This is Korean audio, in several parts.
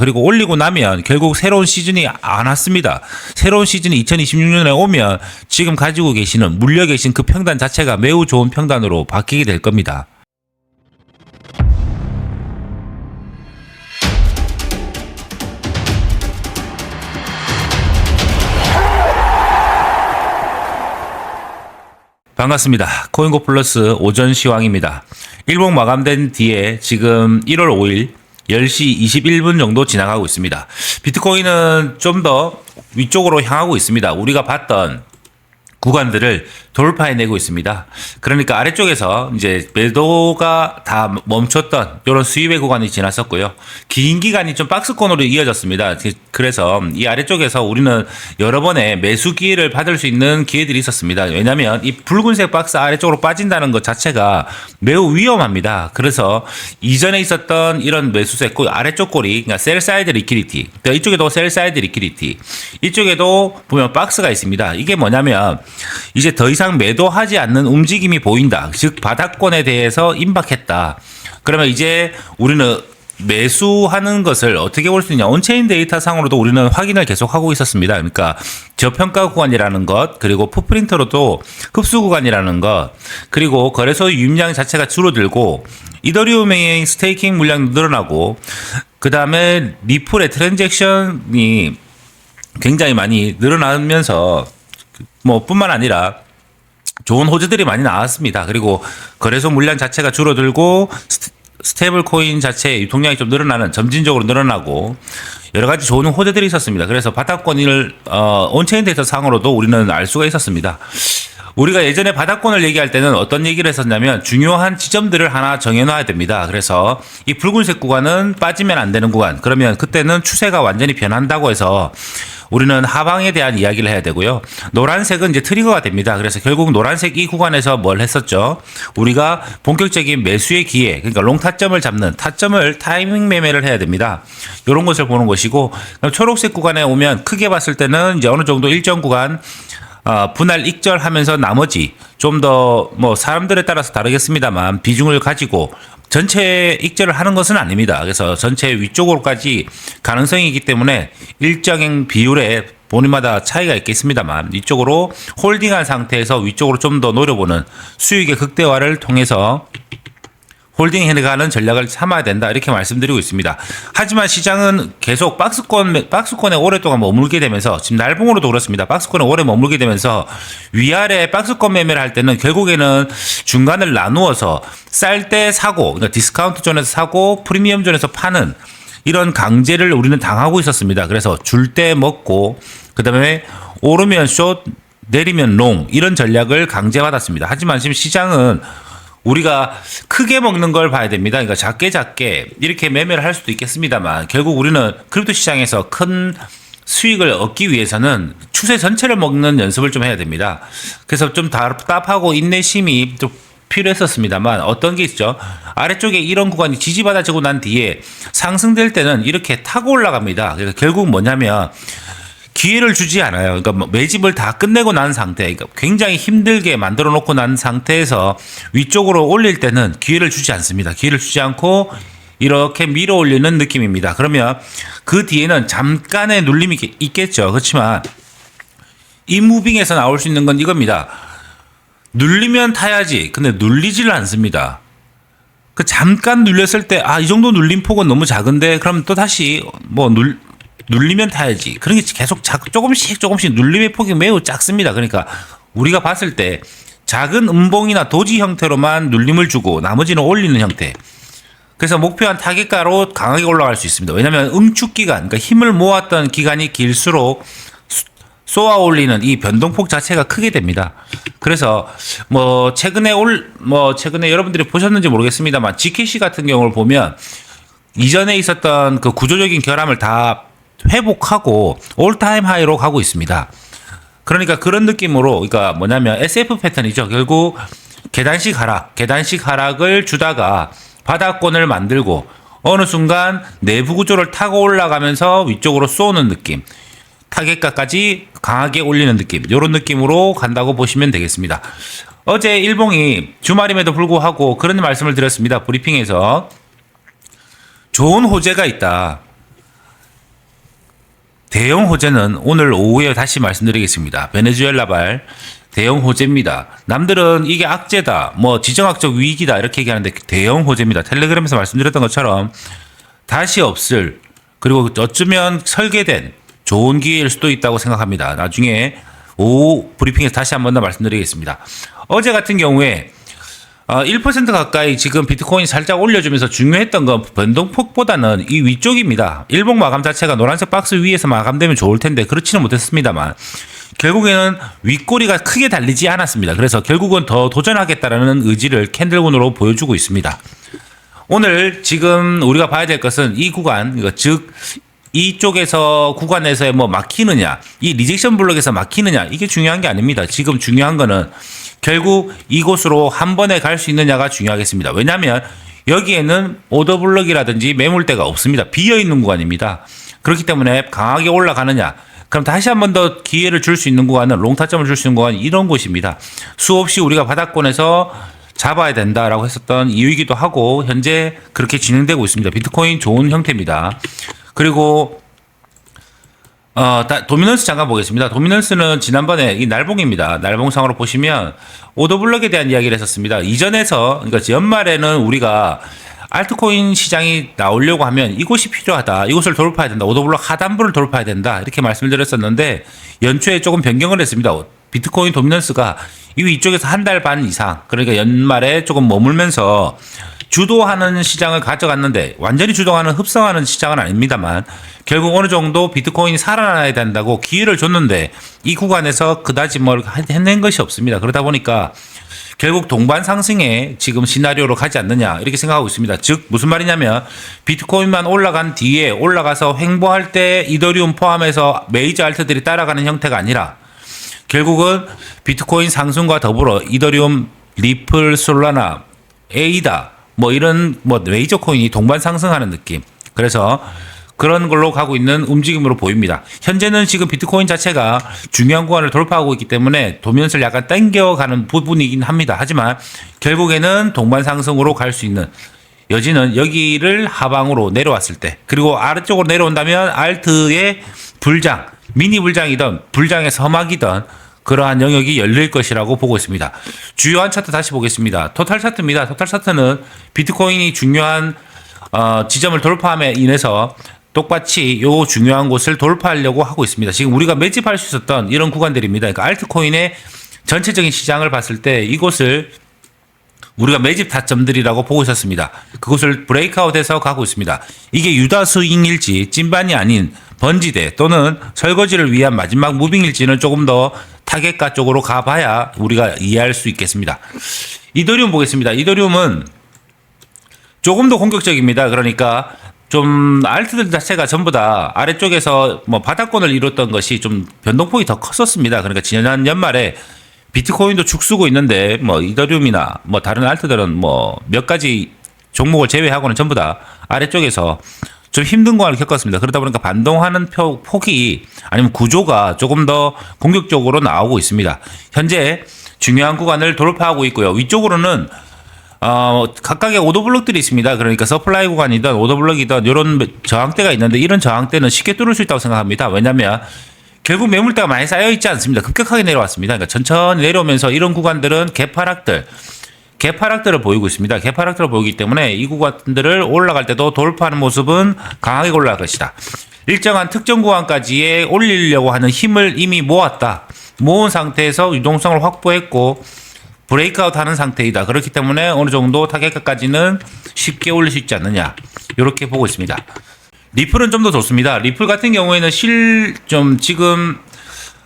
그리고 올리고 나면 결국 새로운 시즌이 안 왔습니다. 새로운 시즌이 2026년에 오면 지금 가지고 계시는 물려 계신 그 평단 자체가 매우 좋은 평단으로 바뀌게 될 겁니다. 반갑습니다. 코인고 플러스 오전 시황입니다. 일봉 마감된 뒤에 지금 1월 5일 10시 21분 정도 지나가고 있습니다. 비트코인은 좀 더 위쪽으로 향하고 있습니다. 우리가 봤던 구간들을 돌파해내고 있습니다. 그러니까 아래쪽에서 이제 매도가 다 멈췄던 이런 수입의 구간이 지났었고요. 긴 기간이 좀 박스권으로 이어졌습니다. 그래서 이 아래쪽에서 우리는 여러 번의 매수 기회를 받을 수 있는 기회들이 있었습니다. 왜냐하면 이 붉은색 박스 아래쪽으로 빠진다는 것 자체가 매우 위험합니다. 그래서 이전에 있었던 이런 매수세 그 아래쪽 꼬리, 그러니까 셀 사이드 리퀴리티, 그러니까 이쪽에도 셀 사이드 리퀴리티, 이쪽에도 보면 박스가 있습니다. 이게 뭐냐면 이제 더 이상 매도하지 않는 움직임이 보인다. 즉 바닥권에 대해서 임박했다. 그러면 이제 우리는 매수하는 것을 어떻게 볼 수 있냐. 온체인 데이터 상으로도 우리는 확인을 계속하고 있었습니다. 그러니까 저평가 구간이라는 것, 그리고 풋프린터로도 흡수 구간이라는 것, 그리고 거래소 유입량 자체가 줄어들고 이더리움의 스테이킹 물량 늘어나고 그 다음에 리플의 트랜잭션이 굉장히 많이 늘어나면서 뭐 뿐만 아니라 좋은 호재들이 많이 나왔습니다. 그리고 거래소 물량 자체가 줄어들고 스테이블 코인 자체의 유통량이 좀 늘어나는 점진적으로 늘어나고 여러 가지 좋은 호재들이 있었습니다. 그래서 바닥권을 어, 온체인 데이터 상으로도 우리는 알 수가 있었습니다. 우리가 예전에 바닥권을 얘기할 때는 어떤 얘기를 했었냐면 중요한 지점들을 하나 정해놔야 됩니다. 그래서 이 붉은색 구간은 빠지면 안 되는 구간. 그러면 그때는 추세가 완전히 변한다고 해서 우리는 하방에 대한 이야기를 해야 되고요. 노란색은 이제 트리거가 됩니다. 그래서 결국 노란색 이 구간에서 뭘 했었죠? 우리가 본격적인 매수의 기회, 그러니까 롱 타점을 잡는 타점을 타이밍 매매를 해야 됩니다. 이런 것을 보는 것이고 초록색 구간에 오면 크게 봤을 때는 이제 어느 정도 일정 구간 어, 분할 익절하면서 나머지 좀 더 뭐 사람들에 따라서 다르겠습니다만 비중을 가지고 전체 익절을 하는 것은 아닙니다. 그래서 전체 위쪽으로까지 가능성이 있기 때문에 일정한 비율에 본인마다 차이가 있겠습니다만 이쪽으로 홀딩한 상태에서 위쪽으로 좀 더 노려보는 수익의 극대화를 통해서 홀딩 해가는 전략을 삼아야 된다 이렇게 말씀드리고 있습니다. 하지만 시장은 계속 박스권 박스권에 오랫동안 머물게 되면서 지금 날봉으로도 그렇습니다. 박스권에 오래 머물게 되면서 위아래 박스권 매매를 할 때는 결국에는 중간을 나누어서 쌀 때 사고 그러니까 디스카운트 존에서 사고 프리미엄 존에서 파는 이런 강제를 우리는 당하고 있었습니다. 그래서 줄 때 먹고 그다음에 오르면 숏 내리면 롱 이런 전략을 강제받았습니다. 하지만 지금 시장은 우리가 크게 먹는 걸 봐야 됩니다. 그러니까 작게 작게 이렇게 매매를 할 수도 있겠습니다만 결국 우리는 크립토 시장에서 큰 수익을 얻기 위해서는 추세 전체를 먹는 연습을 좀 해야 됩니다. 그래서 좀 답답하고 인내심이 좀 필요했었습니다만 어떤 게 있죠? 아래쪽에 이런 구간이 지지받아지고 난 뒤에 상승될 때는 이렇게 타고 올라갑니다. 그래서 결국 뭐냐면 기회를 주지 않아요. 그러니까 뭐 매집을 다 끝내고 난 상태, 그러니까 굉장히 힘들게 만들어 놓고 난 상태에서 위쪽으로 올릴 때는 기회를 주지 않습니다. 기회를 주지 않고 이렇게 밀어 올리는 느낌입니다. 그러면 그 뒤에는 잠깐의 눌림이 있겠죠. 그렇지만 이 무빙에서 나올 수 있는 건 이겁니다. 눌리면 타야지. 근데 눌리지를 않습니다. 그 잠깐 눌렸을 때, 아, 이 정도 눌림 폭은 너무 작은데, 그럼 또 다시 뭐 눌, 눌리면 타야지. 그런 게 계속 조금씩 조금씩 눌림의 폭이 매우 작습니다. 그러니까 우리가 봤을 때 작은 음봉이나 도지 형태로만 눌림을 주고 나머지는 올리는 형태. 그래서 목표한 타겟가로 강하게 올라갈 수 있습니다. 왜냐하면 응축 기간, 그러니까 힘을 모았던 기간이 길수록 쏘아 올리는 이 변동폭 자체가 크게 됩니다. 그래서 뭐 최근에 올 뭐 최근에 여러분들이 보셨는지 모르겠습니다만 GKC 같은 경우를 보면 이전에 있었던 그 구조적인 결함을 다 회복하고 올타임 하이로 가고 있습니다. 그러니까 그런 느낌으로 그러니까 뭐냐면 SF 패턴이죠. 결국 계단식 하락, 계단식 하락을 주다가 바닥권을 만들고 어느 순간 내부 구조를 타고 올라가면서 위쪽으로 쏘는 느낌. 타겟가까지 강하게 올리는 느낌. 이런 느낌으로 간다고 보시면 되겠습니다. 어제 일봉이 주말임에도 불구하고 그런 말씀을 드렸습니다. 브리핑에서 좋은 호재가 있다. 대형 호재는 오늘 오후에 다시 말씀드리겠습니다. 베네수엘라발 대형 호재입니다. 남들은 이게 악재다, 뭐 지정학적 위기다 이렇게 얘기하는데 대형 호재입니다. 텔레그램에서 말씀드렸던 것처럼 다시 없을 그리고 어쩌면 설계된 좋은 기회일 수도 있다고 생각합니다. 나중에 오후 브리핑에서 다시 한 번 더 말씀드리겠습니다. 어제 같은 경우에 어, 1% 가까이 지금 비트코인 살짝 올려주면서 중요했던 건 변동폭보다는 이 위쪽입니다. 일봉 마감 자체가 노란색 박스 위에서 마감되면 좋을 텐데 그렇지는 못했습니다만 결국에는 윗꼬리가 크게 달리지 않았습니다. 그래서 결국은 더 도전하겠다라는 의지를 캔들군으로 보여주고 있습니다. 오늘 지금 우리가 봐야 될 것은 이 구간, 즉 이쪽에서 구간에서 뭐 막히느냐, 이 리젝션 블록에서 막히느냐 이게 중요한 게 아닙니다. 지금 중요한 거는 결국 이곳으로 한 번에 갈 수 있느냐가 중요하겠습니다. 왜냐하면 여기에는 오더 블록이라든지 매물대가 없습니다. 비어 있는 구간입니다. 그렇기 때문에 강하게 올라가느냐. 그럼 다시 한 번 더 기회를 줄 수 있는 구간은 롱타점을 줄 수 있는 구간이 이런 곳입니다. 수없이 우리가 바닥권에서 잡아야 된다라고 했었던 이유이기도 하고 현재 그렇게 진행되고 있습니다. 비트코인 좋은 형태입니다. 그리고 어, 다, 도미넌스 잠깐 보겠습니다. 도미넌스는 지난번에 이 날봉입니다. 날봉상으로 보시면 오더블럭에 대한 이야기를 했었습니다. 이전에서 그러니까 연말에는 우리가 알트코인 시장이 나오려고 하면 이곳이 필요하다. 이곳을 돌파해야 된다. 오더블럭 하단부를 돌파해야 된다. 이렇게 말씀을 드렸었는데 연초에 조금 변경을 했습니다. 비트코인 도미넌스가 이 위쪽에서 한 달 반 이상 그러니까 연말에 조금 머물면서 주도하는 시장을 가져갔는데 완전히 주도하는 흡성하는 시장은 아닙니다만 결국 어느 정도 비트코인이 살아나야 된다고 기회를 줬는데 이 구간에서 그다지 뭘 해낸 것이 없습니다. 그러다 보니까 결국 동반 상승에 지금 시나리오로 가지 않느냐 이렇게 생각하고 있습니다. 즉 무슨 말이냐면 비트코인만 올라간 뒤에 올라가서 횡보할 때 이더리움 포함해서 메이저 알트들이 따라가는 형태가 아니라 결국은 비트코인 상승과 더불어 이더리움, 리플, 솔라나, 에이다 뭐 이런 뭐 메이저 코인이 동반 상승하는 느낌. 그래서 그런 걸로 가고 있는 움직임으로 보입니다. 현재는 지금 비트코인 자체가 중요한 구간을 돌파하고 있기 때문에 도면을 약간 땡겨가는 부분이긴 합니다. 하지만 결국에는 동반 상승으로 갈 수 있는 여지는 여기를 하방으로 내려왔을 때 그리고 아래쪽으로 내려온다면 알트의 불장 미니 불장이든 불장의 서막이든 그러한 영역이 열릴 것이라고 보고 있습니다. 주요한 차트 다시 보겠습니다. 토탈 차트입니다. 토탈 차트는 비트코인이 중요한 어, 지점을 돌파함에 인해서 똑같이 요 중요한 곳을 돌파하려고 하고 있습니다. 지금 우리가 매집할 수 있었던 이런 구간들입니다. 그러니까 알트코인의 전체적인 시장을 봤을 때 이곳을 우리가 매집 타점들이라고 보고 있었습니다. 그곳을 브레이크아웃해서 가고 있습니다. 이게 유다 스윙일지 찐반이 아닌 번지대 또는 설거지를 위한 마지막 무빙일지는 조금 더 타겟가 쪽으로 가봐야 우리가 이해할 수 있겠습니다. 이더리움 보겠습니다. 이더리움은 조금 더 공격적입니다. 그러니까 좀 알트들 자체가 전부 다 아래쪽에서 뭐 바닥권을 이뤘던 것이 좀 변동폭이 더 컸었습니다. 그러니까 지난 연말에 비트코인도 죽쓰고 있는데 뭐 이더리움이나 뭐 다른 알트들은 뭐 몇 가지 종목을 제외하고는 전부 다 아래쪽에서 좀 힘든 구간을 겪었습니다. 그러다 보니까 반동하는 표, 폭이 아니면 구조가 조금 더 공격적으로 나오고 있습니다. 현재 중요한 구간을 돌파하고 있고요. 위쪽으로는 어, 각각의 오더블럭들이 있습니다. 그러니까 서플라이 구간이든 오더블럭이든 이런 저항대가 있는데 이런 저항대는 쉽게 뚫을 수 있다고 생각합니다. 왜냐하면 결국 매물대가 많이 쌓여 있지 않습니다. 급격하게 내려왔습니다. 그러니까 천천히 내려오면서 이런 구간들은 개파락들, 개파락들을 보이고 있습니다. 개파락들을 보이기 때문에 이 구간들을 올라갈 때도 돌파하는 모습은 강하게 올라갈 것이다. 일정한 특정 구간까지에 올리려고 하는 힘을 이미 모았다. 모은 상태에서 유동성을 확보했고 브레이크아웃 하는 상태이다. 그렇기 때문에 어느 정도 타겟가까지는 쉽게 올릴 수 있지 않느냐. 이렇게 보고 있습니다. 리플은 좀 더 좋습니다. 리플 같은 경우에는 실 좀 지금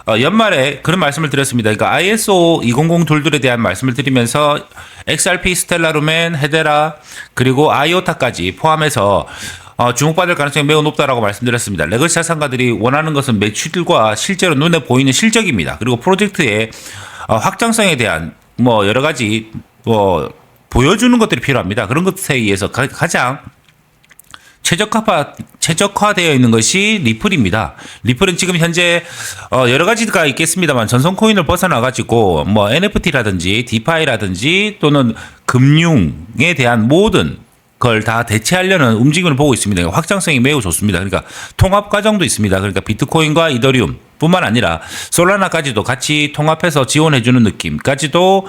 어, 연말에 그런 말씀을 드렸습니다. 그러니까 ISO 200 돌들에 대한 말씀을 드리면서 XRP, 스텔라루멘, 헤데라 그리고 아이오타까지 포함해서 어, 주목받을 가능성이 매우 높다라고 말씀드렸습니다. 레거시 자산가들이 원하는 것은 매출과 실제로 눈에 보이는 실적입니다. 그리고 프로젝트의 어, 확장성에 대한 뭐 여러 가지 뭐 보여주는 것들이 필요합니다. 그런 것에 의해서 가, 가장 최적화 최적화되어 있는 것이 리플입니다. 리플은 지금 현재 어 여러 가지가 있겠습니다만 전송 코인을 벗어나 가지고 뭐 NFT라든지 디파이라든지 또는 금융에 대한 모든 걸 다 대체하려는 움직임을 보고 있습니다. 확장성이 매우 좋습니다. 그러니까 통합 과정도 있습니다. 그러니까 비트코인과 이더리움 뿐만 아니라 솔라나까지도 같이 통합해서 지원해주는 느낌까지도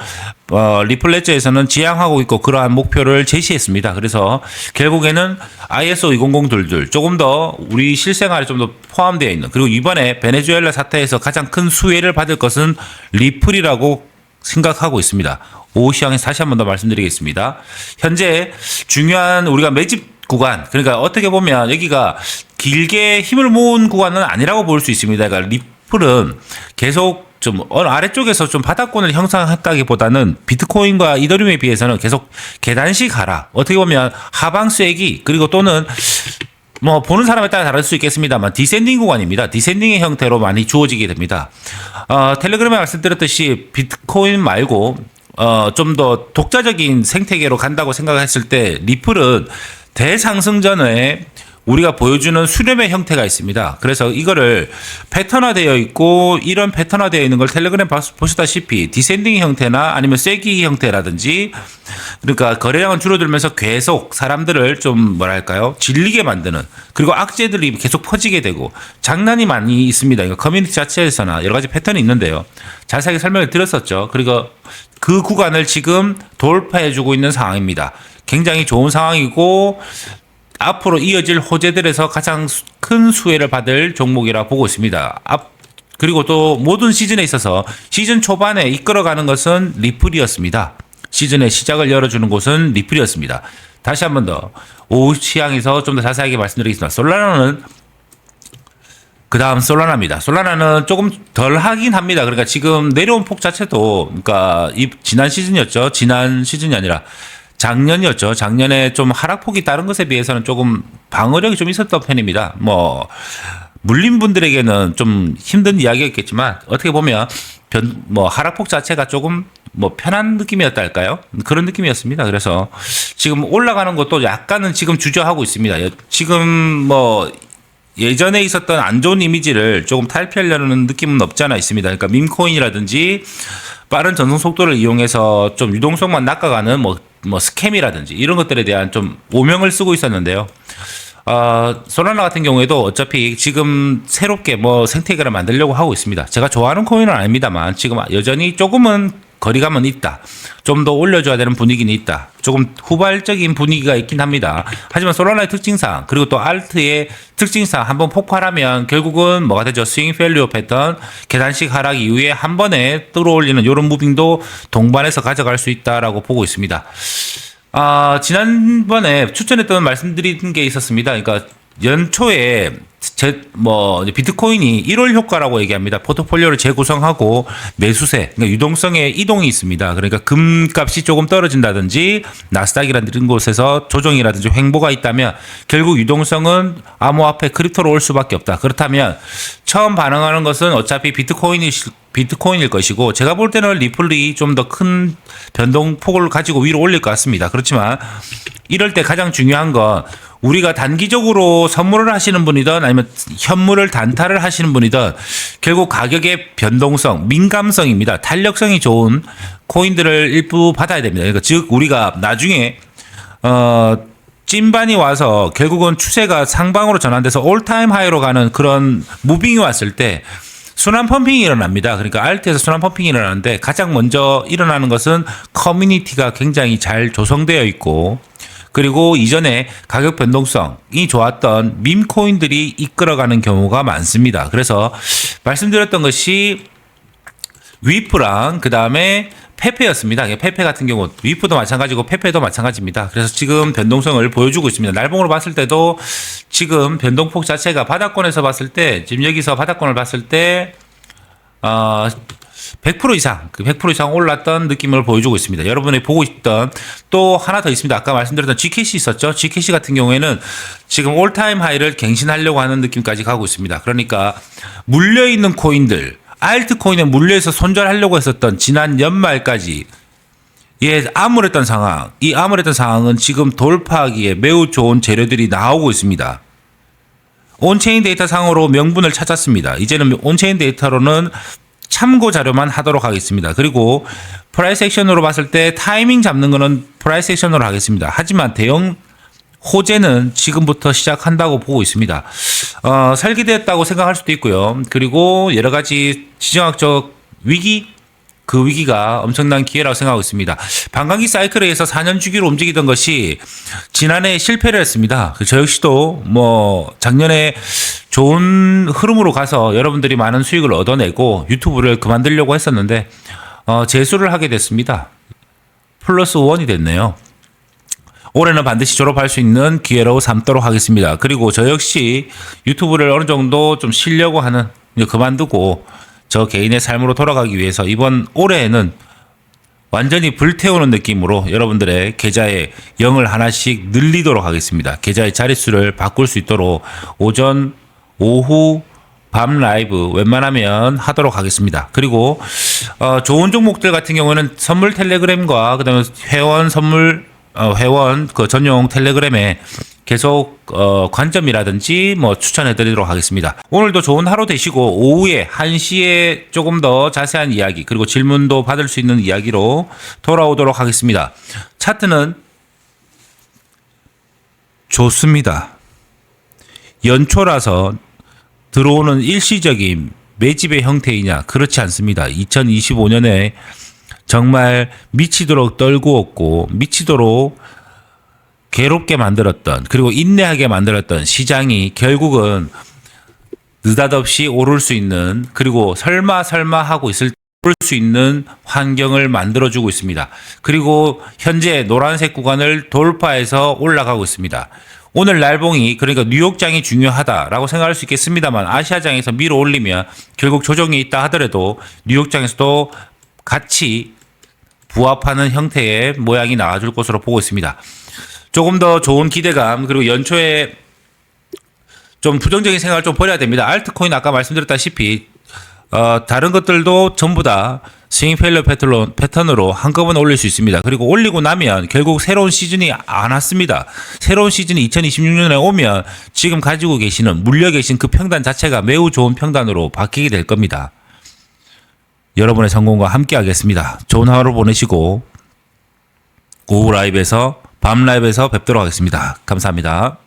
어, 리플레저에서는 지향하고 있고 그러한 목표를 제시했습니다. 그래서 결국에는 ISO 2002들 조금 더 우리 실생활에 좀 더 포함되어 있는 그리고 이번에 베네수엘라 사태에서 가장 큰 수혜를 받을 것은 리플이라고 생각하고 있습니다. 오후 시황에서 다시 한 번 더 말씀드리겠습니다. 현재 중요한 우리가 매집 구간, 그러니까 어떻게 보면 여기가 길게 힘을 모은 구간은 아니라고 볼 수 있습니다. 그러니까 리플은 계속 좀 아래쪽에서 좀 바닥권을 형성했다기보다는 비트코인과 이더리움에 비해서는 계속 계단식 하락. 어떻게 보면 하방 쐐기 그리고 또는 뭐 보는 사람에 따라 다를 수 있겠습니다만 디센딩 구간입니다. 디센딩의 형태로 많이 주어지게 됩니다. 어, 텔레그램에 말씀드렸듯이 비트코인 말고 어, 좀 더 독자적인 생태계로 간다고 생각했을 때 리플은 대상승 전에 우리가 보여주는 수렴의 형태가 있습니다. 그래서 이거를 패턴화되어 있고 이런 패턴화되어 있는 걸 텔레그램 보시다시피 디센딩 형태나 아니면 쐐기 형태라든지 그러니까 거래량은 줄어들면서 계속 사람들을 좀 뭐랄까요 질리게 만드는 그리고 악재들이 계속 퍼지게 되고 장난이 많이 있습니다. 이거 커뮤니티 자체에서나 여러 가지 패턴이 있는데요. 자세하게 설명을 드렸었죠. 그리고 그 구간을 지금 돌파해주고 있는 상황입니다. 굉장히 좋은 상황이고 앞으로 이어질 호재들에서 가장 수- 큰 수혜를 받을 종목이라 보고 있습니다. 앞 그리고 또 모든 시즌에 있어서 시즌 초반에 이끌어가는 것은 리플이었습니다. 시즌의 시작을 열어주는 곳은 리플이었습니다. 다시 한 번 더 오후 시향에서 좀 더 자세하게 말씀드리겠습니다. 솔라나는 그 다음 솔라나입니다. 솔라나는 조금 덜 하긴 합니다. 그러니까 지금 내려온 폭 자체도, 그러니까 이 지난 시즌이었죠. 지난 시즌이 아니라 작년이었죠. 작년에 좀 하락폭이 다른 것에 비해서는 조금 방어력이 좀 있었던 편입니다. 뭐, 물린 분들에게는 좀 힘든 이야기였겠지만, 어떻게 보면, 변, 뭐, 하락폭 자체가 조금 뭐 편한 느낌이었다 할까요? 그런 느낌이었습니다. 그래서 지금 올라가는 것도 약간은 지금 주저하고 있습니다. 여- 지금 뭐 예전에 있었던 안 좋은 이미지를 조금 탈피하려는 느낌은 없지 않아 있습니다. 그러니까 밈코인이라든지 빠른 전송 속도를 이용해서 좀 유동성만 낚아가는 뭐, 뭐 스캠이라든지 이런 것들에 대한 좀 오명을 쓰고 있었는데요. 어, 소라나 같은 경우에도 어차피 지금 새롭게 뭐 생태계를 만들려고 하고 있습니다. 제가 좋아하는 코인은 아닙니다만 지금 여전히 조금은 거리감은 있다. 좀 더 올려줘야 되는 분위기는 있다. 조금 후발적인 분위기가 있긴 합니다. 하지만 소라나의 특징상 그리고 또 알트의 특징상 한번 폭발하면 결국은 뭐가 되죠? 스윙 펠리오 패턴 계단식 하락 이후에 한 번에 끌어올리는 이런 무빙도 동반해서 가져갈 수 있다라고 보고 있습니다. 아, 지난번에 추천했던 말씀드린 게 있었습니다. 그러니까 연초에 제, 뭐, 비트코인이 1월 효과라고 얘기합니다. 포트폴리오를 재구성하고 매수세, 그러니까 유동성의 이동이 있습니다. 그러니까 금값이 조금 떨어진다든지 나스닥이라는 이런 곳에서 조정이라든지 횡보가 있다면 결국 유동성은 암호화폐 크립토로 올 수밖에 없다. 그렇다면 처음 반응하는 것은 어차피 비트코인이 비트코인일 것이고 제가 볼 때는 리플이 좀 더 큰 변동폭을 가지고 위로 올릴 것 같습니다. 그렇지만 이럴 때 가장 중요한 건 우리가 단기적으로 선물을 하시는 분이든 아니면 현물을 단타를 하시는 분이든 결국 가격의 변동성, 민감성입니다. 탄력성이 좋은 코인들을 일부 받아야 됩니다. 그러니까 즉 우리가 나중에 어 찐반이 와서 결국은 추세가 상방으로 전환돼서 올타임 하이로 가는 그런 무빙이 왔을 때 순환 펌핑이 일어납니다. 그러니까 알트에서 순환 펌핑이 일어나는데 가장 먼저 일어나는 것은 커뮤니티가 굉장히 잘 조성되어 있고 그리고 이전에 가격 변동성이 좋았던 밈코인들이 이끌어가는 경우가 많습니다. 그래서 말씀드렸던 것이 위프랑 그 다음에 페페였습니다. 페페 같은 경우 위프도 마찬가지고 페페도 마찬가지입니다. 그래서 지금 변동성을 보여주고 있습니다. 날봉으로 봤을 때도 지금 변동폭 자체가 바닥권에서 봤을 때 지금 여기서 바닥권을 봤을 때 어, 100% 이상, 그 100% 이상 올랐던 느낌을 보여주고 있습니다. 여러분이 보고 있던 또 하나 더 있습니다. 아까 말씀드렸던 GKC 있었죠? GKC 같은 경우에는 지금 올타임 하이를 갱신하려고 하는 느낌까지 가고 있습니다. 그러니까 물려있는 코인들, 알트코인에 물려서 손절하려고 했었던 지난 연말까지 예, 암울했던 상황. 이 암울했던 상황은 지금 돌파하기에 매우 좋은 재료들이 나오고 있습니다. 온체인 데이터 상으로 명분을 찾았습니다. 이제는 온체인 데이터로는 참고 자료만 하도록 하겠습니다. 그리고 프라이스 액션으로 봤을 때 타이밍 잡는 거는 프라이스 액션으로 하겠습니다. 하지만 대형 호재는 지금부터 시작한다고 보고 있습니다. 어, 설계됐다고 생각할 수도 있고요. 그리고 여러 가지 지정학적 위기 그 위기가 엄청난 기회라고 생각하고 있습니다. 반감기 사이클에 의해서 4년 주기로 움직이던 것이 지난해 실패를 했습니다. 저 역시도 뭐 작년에 좋은 흐름으로 가서 여러분들이 많은 수익을 얻어내고 유튜브를 그만두려고 했었는데 어, 재수를 하게 됐습니다. 플러스 원이 됐네요. 올해는 반드시 졸업할 수 있는 기회로 삼도록 하겠습니다. 그리고 저 역시 유튜브를 어느 정도 좀 쉬려고 하는 그만두고 저 개인의 삶으로 돌아가기 위해서 이번 올해에는 완전히 불태우는 느낌으로 여러분들의 계좌에 0을 하나씩 늘리도록 하겠습니다. 계좌의 자릿수를 바꿀 수 있도록 오전, 오후, 밤 라이브 웬만하면 하도록 하겠습니다. 그리고 어, 좋은 종목들 같은 경우는 선물 텔레그램과 그다음에 회원 선물 어, 회원 그 전용 텔레그램에 계속 어, 관점이라든지 뭐 추천해 드리도록 하겠습니다. 오늘도 좋은 하루 되시고 오후에 1시에 조금 더 자세한 이야기 그리고 질문도 받을 수 있는 이야기로 돌아오도록 하겠습니다. 차트는 좋습니다. 연초라서 들어오는 일시적인 매집의 형태이냐? 그렇지 않습니다. 2025년에 정말 미치도록 떨구었고 미치도록 괴롭게 만들었던 그리고 인내하게 만들었던 시장이 결국은 느닷없이 오를 수 있는 그리고 설마 설마 하고 있을 때 오를 수 있는 환경을 만들어주고 있습니다. 그리고 현재 노란색 구간을 돌파해서 올라가고 있습니다. 오늘 날봉이 그러니까 뉴욕장이 중요하다라고 생각할 수 있겠습니다만 아시아장에서 밀어 올리면 결국 조정이 있다 하더라도 뉴욕장에서도 같이 부합하는 형태의 모양이 나와줄 것으로 보고 있습니다. 조금 더 좋은 기대감 그리고 연초에 좀 부정적인 생각을 좀 버려야 됩니다. 알트코인 아까 말씀드렸다시피 어, 다른 것들도 전부 다 스윙 페일러 패턴으로, 패턴으로 한꺼번에 올릴 수 있습니다. 그리고 올리고 나면 결국 새로운 시즌이 안 왔습니다. 새로운 시즌이 2026년에 오면 지금 가지고 계시는 물려 계신 그 평단 자체가 매우 좋은 평단으로 바뀌게 될 겁니다. 여러분의 성공과 함께 하겠습니다. 좋은 하루 보내시고 오후 라이브에서 밤 라이브에서 뵙도록 하겠습니다. 감사합니다.